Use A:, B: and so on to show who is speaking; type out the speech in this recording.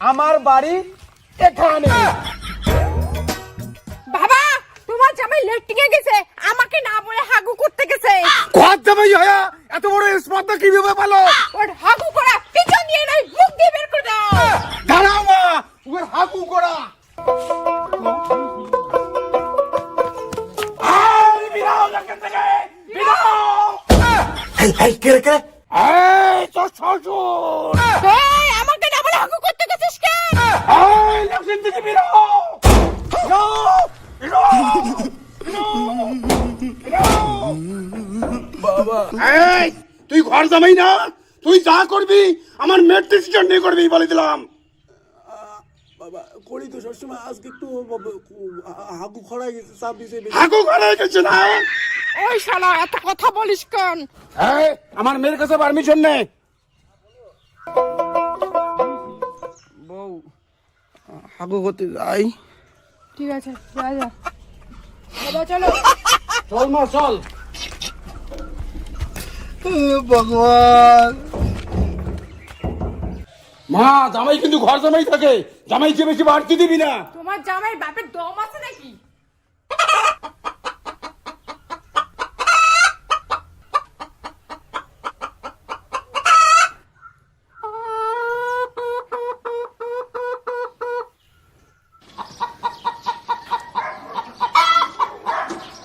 A: আমার বাড়ি এখানে।
B: বাবা তোমার জামাই লেট্রিনে গেছে। আমাকে না বলে হাগু করতে গেছে।
A: ঘর জামাই হয়া এত বড় স্পর্ধা কীভাবে পালো?
B: ওর হাগু করা পিছন দিয়ে নয় মুখ দিয়ে বের করে দাও।
A: দাঁড়াও মা ওর হাগু করা। এই, বেরাও এখান থেকে, বেরাও!
C: এই এই কে কে?
A: এই, তোর শ্বশুর!
B: এই আমাকে না বলে হাগু করতে গেছিস কেন
A: এই, লক্ষ্মীর দিদি বেরাও! বেরাও! বেরাও! এই, তুই ঘর জামাই না? তুই যা করবি আমার মেয়ের ডিসিশন নিয়ে করবি বলে দিলাম।
C: বাবা করি তো সবসময়। আজকে একটু হাগু খড়াই গেছে চাপ দিছে
A: হাগু গেছে না?
B: ওই শালা এত কথা বলিস কেন?
A: এই, আমার মেয়ের কাছে পারমিশন নেই বউ হাগু করতে যাই।
B: ঠিক আছে যা যা। চলো।
A: চল মা চল।
C: ভগবান।
A: মা জামাই কিন্তু ঘর জামাই থাকে। জামাইকে বেশি বাড়তি দিবি না।
B: তোমার জামাই বাপের দম আছে নাকি?